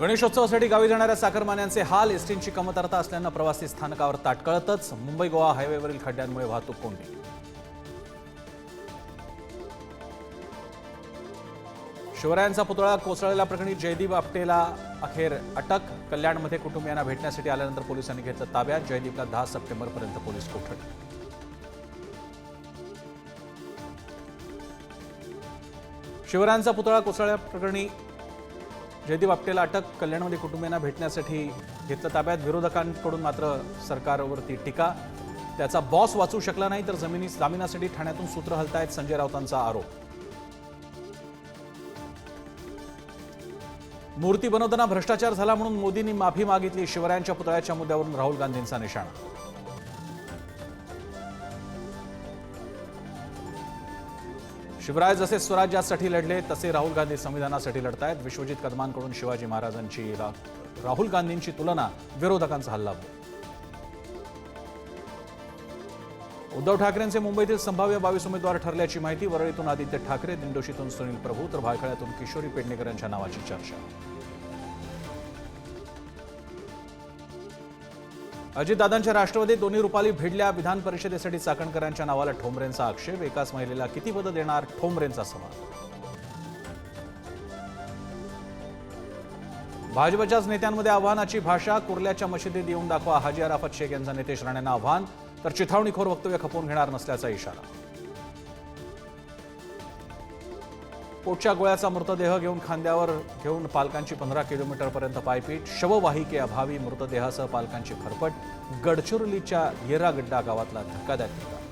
गणेशोत्सवासाठी गावी जाणाऱ्या साखरमान्यांचे हाल एसटींची कमतरता असल्यानं प्रवासी स्थानकावर ताटकळतच मुंबई गोवा हायवेवरील खड्ड्यांमुळे वाहतूक कोंडी. शिवरायांचा पुतळा कोसळलेल्या प्रकरणी जयदीप आपटेला अखेर अटक कल्याणमध्ये कुटुंबियांना भेटण्यासाठी आल्यानंतर पोलिसांनी घेतलं ताब्यात जयदीपला दहा सप्टेंबरपर्यंत पोलीस कोठडी. शिवरायांचा पुतळा कोसळल्या प्रकरणी जयदीप आपटेला अटक कल्याणमध्ये कुटुंबियांना भेटण्यासाठी घेतलं ताब्यात विरोधकांकडून मात्र सरकारवरती टीका. त्याचा बॉस वाचू शकला नाही तर जमिनी जामिनासाठी ठाण्यातून सूत्र हलतायत संजय राऊतांचा आरोप. मूर्ती बनवताना भ्रष्टाचार झाला म्हणून मोदींनी माफी मागितली शिवरायांच्या पुतळ्याच्या मुद्द्यावरून राहुल गांधींचा निशाणा. शिवराय जसे स्वराज्यासाठी लढले तसे राहुल गांधी संविधानासाठी लढतायत. विश्वजित कदमांकडून शिवाजी महाराजांची रा- राहुल गांधींची तुलना विरोधकांचा हल्ला. उद्धव ठाकरेंचे मुंबईतील संभाव्य बावीस उमेदवार ठरल्याची माहिती वरळीतून आदित्य ठाकरे दिंडोशीतून सुनील प्रभू तर भायखळ्यातून किशोरी पेडणेकर यांच्या नावाची चर्चा. अजितदादांच्या राष्ट्रवादीत दोन्ही रुपाली भिडल्या विधान परिषदेसाठी चाकणकरांच्या नावाला ठोंबरेंचा आक्षेप. एकाच महिलेला किती पदं देणार ठोंबरेंचा सवाल? भाजपच्याच नेत्यांमध्ये आव्हानाची भाषा कुर्ल्याच्या मशिदीत येऊन दाखवा हाजी अराफत शेख यांचा नितेश राणेंना आव्हान तर चिथावणीखोर वक्तव्य खपवून घेणार नसल्याचा इशारा. पोटच्या गोळ्याचा मृतदेह घेऊन खांद्यावर घेऊन पालकांची पंधरा किलोमीटरपर्यंत पायपीट शववाहिके अभावी मृतदेहासह पालकांची फरफट गडचिरोलीच्या येरागड्डा गावातला धक्कादायक